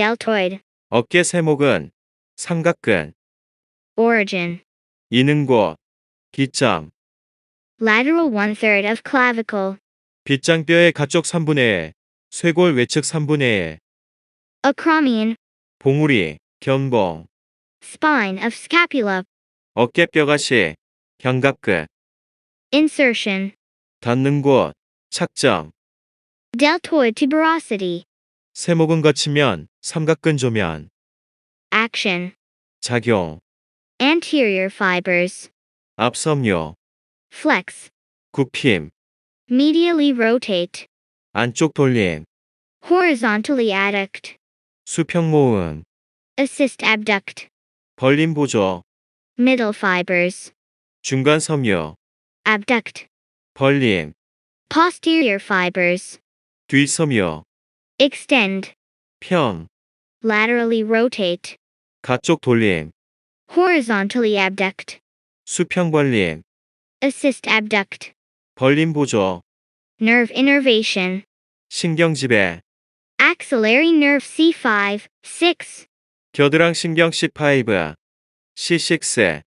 deltoid, 어깨 세목은 삼각근, origin, 이는 곳, 기점, lateral one third of clavicle, 빗장뼈의 가쪽 3분의 1, 쇄골 외측 3분의 1, acromion, 봉우리, 견봉, spine of scapula, 어깨뼈가시, 견갑근, insertion, 닿는 곳, 착점, deltoid tuberosity, 세목은 거치면 삼각근 조면, action, 작용, anterior fibers, 앞섬유, flex, 굽힘, medially rotate, 안쪽 돌림, horizontally adduct, 수평 모음, assist abduct, 벌림 보조, middle fibers, 중간 섬유, abduct, 벌림, posterior fibers, 뒷섬유, extend, 편, laterally rotate, 가쪽 돌림, horizontally abduct, 수평 벌림, assist abduct, 벌림 보조, nerve innervation, 신경 지배, axillary nerve C5, 6, 겨드랑 신경 C5, C6,